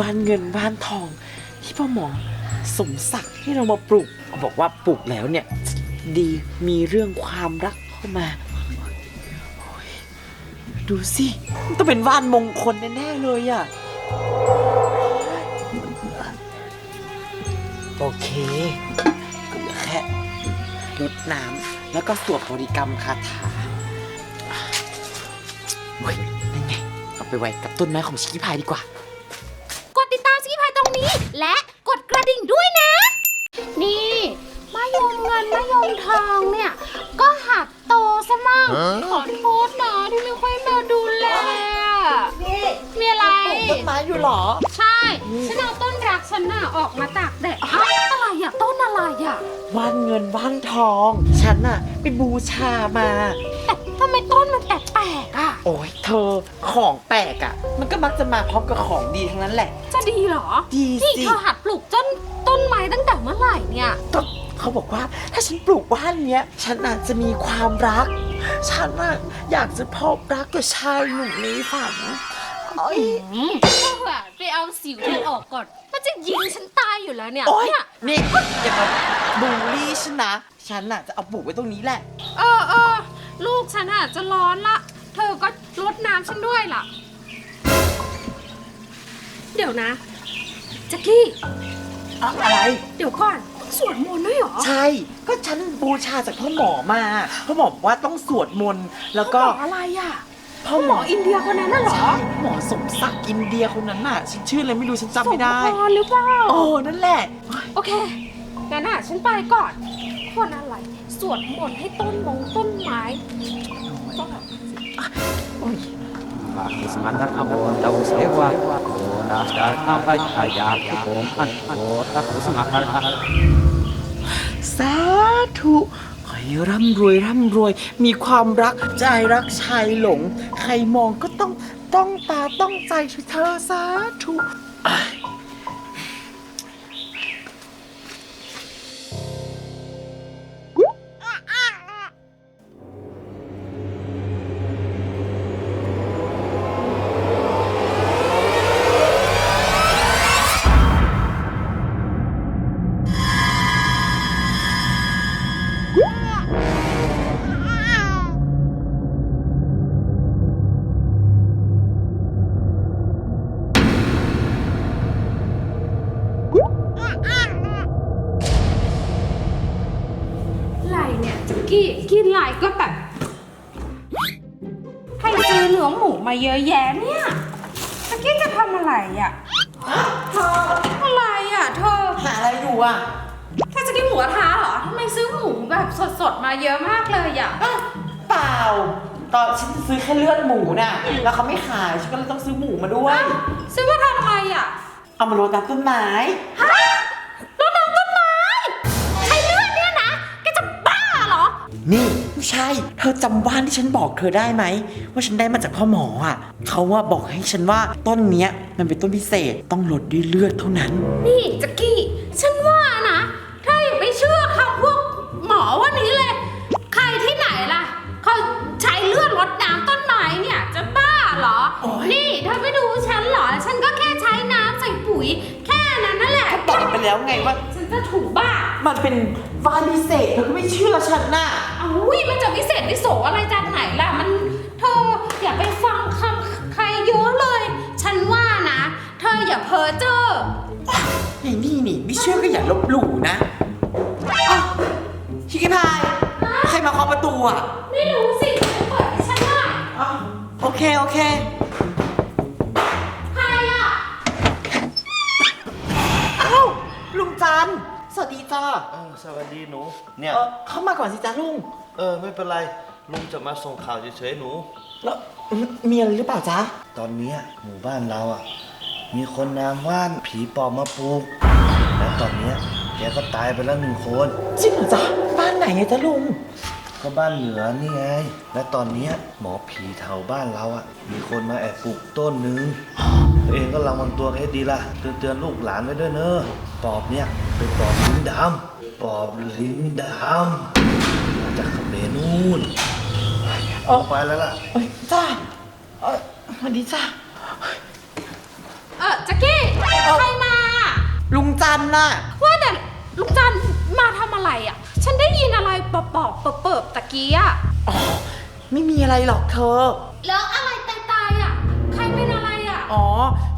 บ้านเงินบ้านทองที่พ่อหมอสมศักดิ์ให้เรามาปลูกบอกว่าปลูกแล้วเนี่ย ดีมีเรื่องความรักเข้ามาโอ้ยดูสิมันต้องเป็นบ้านมงคลแน่ๆเลยอะโอเคก็เหลือแค่รดน้ำแล้วก็สวดบริกรรมคาถาโอ้ยนั่นไงเอาไปไว้กับต้นไม้ของชิคกี้พายดีกว่า และกดกระดิ่งด้วยนะ นี่มายมเงินมายมทองเนี่ย ก็หักโตซะมั่งขอโทษนะที่ไม่ค่อยมาดูแล นี่มีอะไรต้นไม้อยู่เหรอ ใช่ ฉันเอาต้นรักฉันน่ะออกมาตากแดดอ้าวอะไรอะต้นอะไรอะว่านเงินว่านทอง ฉันน่ะไปบูชามา แต่ ทำไมต้นมันแปลกๆอะโอ้ยเธอของแปลกอะ่ะ มันก็มักจะมาพร้อมกับของดีทั้งนั้นแหละ จะดีเหรอดีนี่สิเธอหัดปลูกต้นต้นไม้ตั้งแต่เมื่อไหร่เนี่ยก็เขาบอกว่าถ้าฉันปลูกว่านเนี้ย ฉันอาจจะมีความรัก ฉันน่ะอยากจะพบรักกับชายหนุ่มในฝันโอ้ย อืมไปเอาสิวเธอออกก่อน มันจะยิงฉันตายอยู่แล้วเนี่ยโอ้ยเนี่ย นี่อย่ามาบูลลี่ฉันนะ ฉันน่ะจะเอาปลูกไว้ตรงนี้แหละ เออเออ ลูกฉันอะจะร้อนละ เธอก็รดน้ำฉันด้วยล่ะ เดี๋ยวนะแจ็คกี้ อะไร เดี๋ยวก่อนต้องสวดมนต์ด้วยเหรอ ใช่ ก็ฉันบูชาจากพ่อหมอมาพ่อหมอบอกว่าต้องสวดมนต์แล้วก็ หมออะไรอะพ่อหมออินเดียคนนั้นน่ะเหรอใช่หมอสมศักดิ์อินเดียคนนั้นน่ะฉันชื่ออะไรไม่รู้ฉันจำไม่ได้ สมพรหรือเปล่า โอ้นั่นแหละ โอเคงั้นอะฉันไปก่อน คนอะไร สวดมนต์ให้ต้นมงต้นไม้ก็แบบโอ้ย Semangat kamu tahu sewa Kona sekarang baik aja Om an Kota semangat สาธุขอให้ร่ำรวยร่ำรวย มีความรักใจรักชายหลง ใครมองก็ต้องต้องตาต้องใจช่วยเธอสาธุ รเนี่ยแจ็คกี้กินไรก็แบบ ให้ซื้อเนื้อหมูมาเยอะแยะเนี่ยแจ็คกี้จะทำอะไรอะเธออะไรอะเธอหาอะไรอยู่อะถ้าจะกินหมูกระทะเหรอทำไมซื้อหมูแบบสดๆมาเยอะมากเลยอะอะเปล่า ตอนฉันจะซื้อแค่เลือดหมูน่ะแล้วเขาไม่ขายฉันก็เลยต้องซื้อหมูมาด้วย ซื้อมาทำอะไรอะเอามาโรยตามต้นไม้ นี่ไม่ใช่เธอจำบ้านที่ฉันบอกเธอได้ไหม ว่าฉันได้มาจากพ่อหมออะ เขาว่าบอกให้ฉันว่าต้นเนี้ยมันเป็นต้นพิเศษต้องลดด้วยเลือดเท่านั้น นี่จ็กกี้ นั่นแหละบอกไปแล้วไงว่า ฉันจะถูกบ้า มันเป็นว่านพิเศษเธอก็ไม่เชื่อฉันน่ะอุ้ยมันจะวิเศษวิโสอะไรจากไหนล่ะ มันเธออย่าไปฟังคำใครเยอะเลย ฉันว่านะ เธออย่าเพ้อเจ้อไอ้นี่นี่ไม่เชื่อก็อย่าลบหลู่นะอ้าวชิคกี้พาย ใครมาเคาะประตูอะไม่รู้สิเปิดให้ฉันหน่อย อ้าวโอเค โอเค จ้าเออสวัสดีหนู เนี่ย เออเข้ามาก่อนสิจ้าลุง เออไม่เป็นไร ลุงจะมาส่งข่าวเฉยๆหนู แล้วมีอะไรหรือเปล่าจ๊ะ ตอนเนี้ยหมู่บ้านเราอะ มีคนนามว่านผีปอบมาปลูก แล้วตอนเนี้ยแกก็ตายไปแล้วหนึ่งคน จริงเหรอจ๊ะ บ้านไหนอะจ๊ะลุง ก็บ้านเหนือนี่ไง และตอนเนี้ยหมอผีแถวบ้านเราอะ มีคนมาแอบปลูกต้นหนึ่ง ตัวเองก็ระวังตัวให้ดีล่ะเตือนเตือนๆลูกหลานไว้ด้วยเนอะปอบเนี่ยเป็นปอบลิ้นดำปอบลิ้นดำมาจากเขมรนู่นโอเออไปแล้วล่ะเอ้ยจ้าเออสวัสดีจ้าเออแจ็กกี้ใครมา ลุงจันน่ะว่าแต่ลุงจันมาทำอะไรอะ ฉันได้ยินอะไรปอบปอบเปิบเปิบตะกี้อะ อ๋อ ไม่มีอะไรหรอกเธอ อะไรอะอ๋อ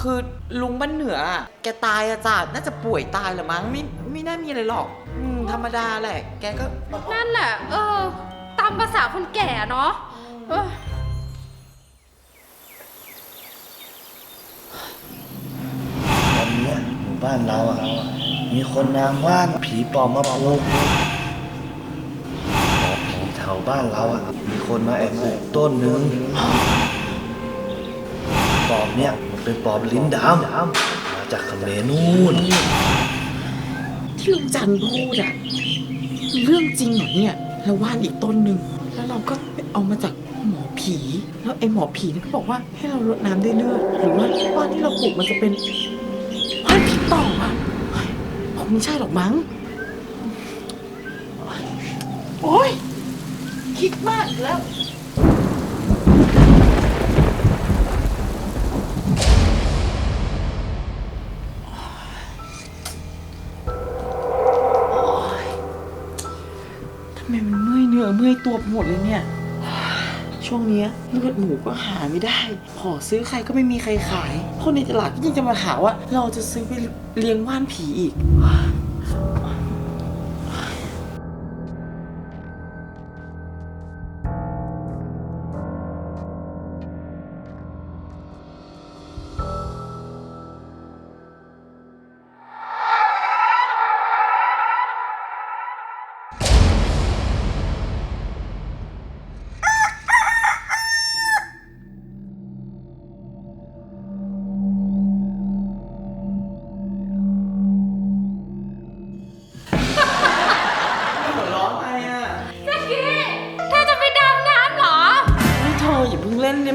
คือลุงบ้านเหนืออะแกตายอะจ้ะน่าจะป่วยตายเหรือมั้งไม่ไม่น่ามีอะไรหรอกอืมธรรมดาแหละ แกก็ นั่นแหละเออ ตามภาษาคนแก่เนาะเออตอนเนี้ยหมู่บ้านเราอะมีคนนางว่านผีปอบมาปลุกหมอผีแถวบ้านเราอะมีคนมาแอบปลูกต้นหนึ่ง ปอบเนี่ยมันเป็นปอบลิ้นดำมาจากเขมรนู่นที่ลุงจันพูดอะเรื่องจริงเหรอเนี่ยเราว่านอีกต้นหนึ่งแล้วเราก็เอามาจากหมอผี แล้วไอ้หมอผีนี่ก็บอกว่าให้เราลดน้ำด้วยเลือดหรือว่าว่านที่เราปลูกมันจะเป็นว่านผีปออะเฮ้ยคงไม่ใช่หรอกมั้งโอ๊ยคิดมากแล้ว เมื่อยตัวไปหมดเลยเนี่ย ช่วงเนี้ยเลือดหมูก็หาไม่ได้ ขอซื้อใครก็ไม่มีใครขาย คนในตลาดก็ยังจะมาหาว่า เราจะซื้อไปเลี้ยงว่านผีอีก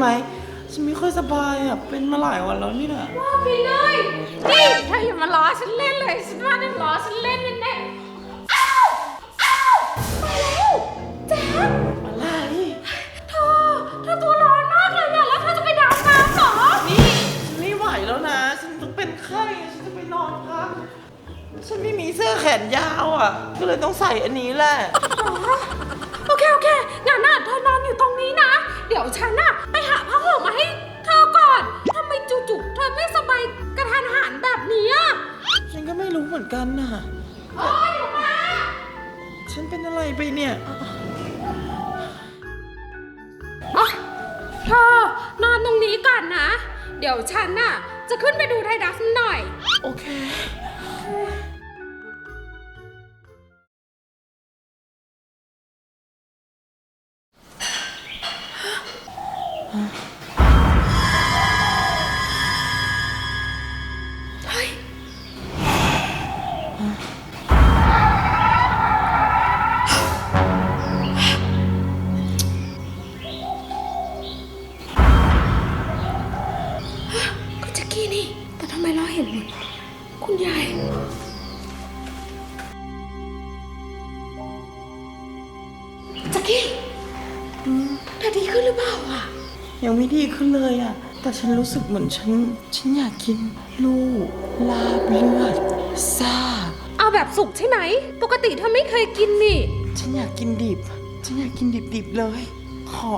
ได้ไหมฉันไม่ค่อยสบายอะเป็นมาหลายวันแล้วนี่นะว่าไปเลยนี่เธออย่ามาล้อฉันเล่นเลยฉันว่านั่นล้อฉันเล่นแน่ๆอ้าวอ้าวมาแล้วแจ๊คอะไรเธอเธอตัวร้อนมากเลยเนี่ยแล้วเธอจะไปดำน้ำเหรอนี่ฉันไม่ไหวแล้วนะ ฉันต้องเป็นไข้อะฉันจะไปนอนพักฉันไม่มีเสื้อแขนยาวอะ ก็เลยต้องใส่อันนี้แหละโอเคโอเคงั้นน่ะเธอนอนอยู่ตรงนี้นะ เดี๋ยวฉันน่ะไปหาผ้าห่มมาให้เธอก่อนทำไมจู่ๆเธอไม่สบายกระทันหันแบบนี้อะฉันก็ไม่รู้เหมือนกันน่ะ โอ๊ยเดี๋ยวมาฉันเป็นอะไรไปเนี่ยอะเธอนอนตรงนี้ก่อนนะ เดี๋ยวฉันน่ะจะขึ้นไปดูไทดัสหน่อย โอเค ขึ้นเลยอะแต่ฉันรู้สึกเหมือนฉัน ฉันอยากกิน ลูกลาบเลือดซ่า เอาแบบสุกใช่ไหม ปกติเธอไม่เคยกินนี่ ฉันอยากกินดิบ ฉันอยากกินดิบๆเลย ขอ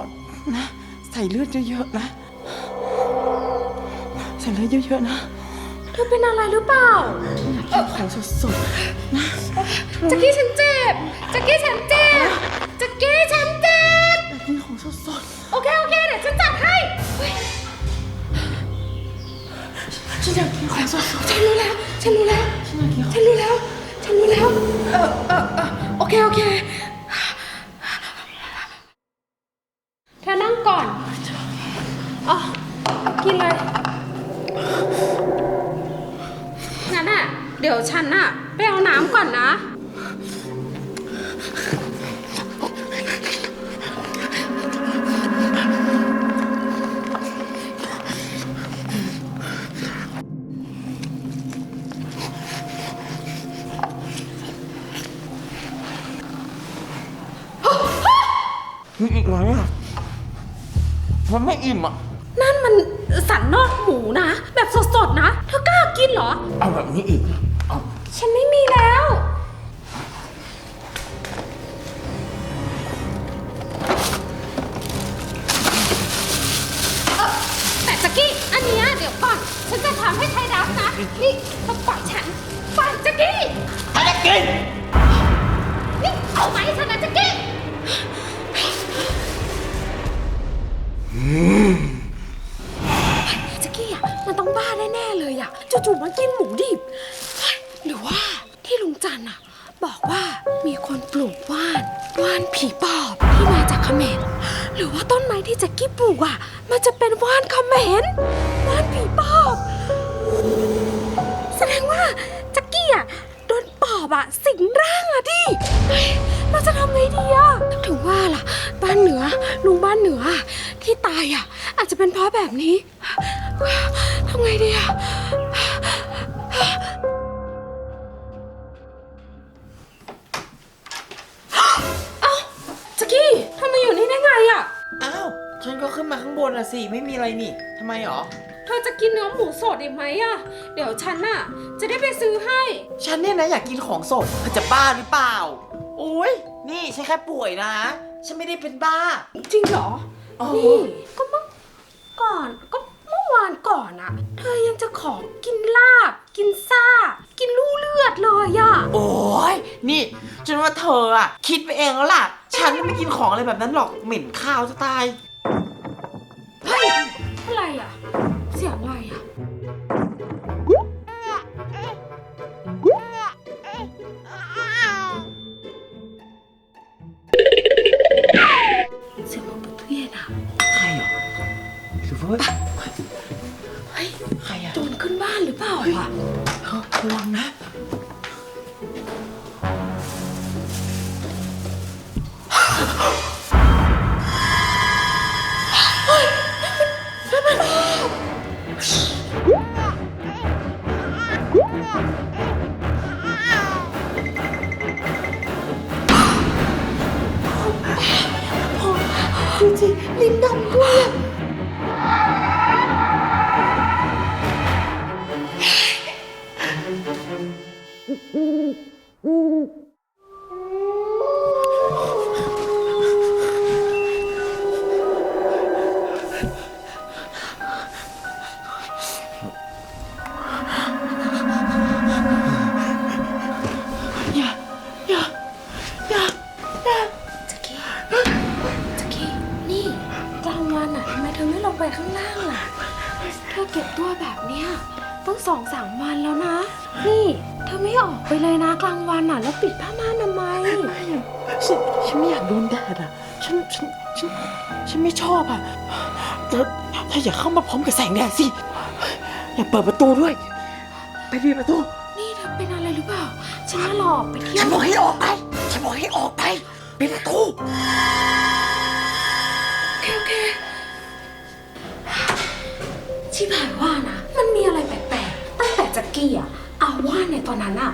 นะ ใส่เลือดเยอะๆนะ ใส่เลือดเยอะๆนะ เธอเป็นอะไรหรือเปล่า ฉันอยากกินของสดๆนะจักกี้ฉันเจ็บจักกี้ฉันเจ็บจักกี้ฉันเจ็บอยากกินของสดโอเคโอเคเดี๋ยวฉันจัดให้เฮ้ยๆ ฉันอยากกินของสดฉันรู้แล้ว ฉันรู้แล้ว ฉันอยากกินของฉันรู้แล้ว ฉันรู้แล้ว เออเออเออโอเค โอเค มันไม่อิ่มอะ นั่นมันสันนอกหมูนะ แบบสดๆนะ เธอกล้ากินเหรอ เอาแบบนี้อีก เอาฉันไม่มีแล้ว เอ่อแต่จักกี้ อันเนี้ยเดี๋ยวก่อน ฉันจะทำให้ไทยรับนะ นี่เธอปล่อยฉันปล่อยจักกี้ ถ้าจะกิน นี่เอาไหมฉันนะจัก เจักกี้อะมันต้องบ้าแน่ๆเลยอะจู่ๆมากินหมูดิบเฮ้ยหรือว่าที่ลุงจันอะ บอกว่ามีคนปลูกว่านว่านผีปอบที่มาจากเขมรหรือว่าต้นไม้ที่แจ็กกี้ปลูกอะ มันจะเป็นว่านเขมรว่านผีปอบ แสดงว่าแจ็กกี้อะโดนปอบอะสิงร่างอะดิเฮ้ยเราจะทำไงดีอะถึงว่าล่ะ บ้านเหนือลุงบ้านเหนือ ที่ตายอะ อาจจะเป็นเพราะแบบนี้ทำไงดีอะเอ้าจักกี้ทำไมอยู่นี่ได้ไงอะ อ้าว ฉันก็ขึ้นมาข้างบนอะสิ ไม่มีอะไรนี่ทำไมหรอ เธอจะกินเนื้อหมูสดอีกไหมอะ เดี๋ยวฉันน่ะ จะได้ไปซื้อให้ ฉันเนี่ยนะอยากกินของสดเธอจะบ้าหรือเปล่า โอ้ยนี่ฉันแค่ป่วยนะ ฉันไม่ได้เป็นบ้า จริงเหรออ๋อ นี่ก็เมื่อก่อนก็เมื่อวานก่อนอะเธอยังจะขอกินลาบ กินซ่า กินลู่เลือดเลยอะโอ้ยนี่ ฉันว่าเธออะคิดไปเองแล้วล่ะ ฉันไม่กินของอะไรแบบนั้นหรอกเหม็นข้าวจะตาย เฮ้ยอะไรอะเสียงอะไรอะ หรือว่าเฮ้ยใครอะโจรขึ้นบ้านหรือเปล่าอะเธอระวังนะ งไปข้างล่างล่ะ เธอเก็บตัวแบบเนี้ยตั้งสองสามวันแล้วนะ นี่ เธอไม่ออกไปเลยนะกลางวันอะ แล้วปิดผ้าม่านทำไม ฉันฉันไม่อยากโดนแดดอะ ฉันฉันฉันฉันไม่ชอบอะแล้วถ้าอย่าเข้ามาพร้อมกับแสงแดดสิ อย่าเปิดประตูด้วย ไปปิดประตู นี่เธอเป็นอะไรหรือเปล่า ฉันน่าหลอกไปเที่ยฉัวนบอกให้ออกไป ฉันบอกให้ออกไปปิดประตู ที่พายว่านะ มันมีอะไรแปลกๆตั้งแต่จักกี้อะอาว่านในตอนนั้นอะ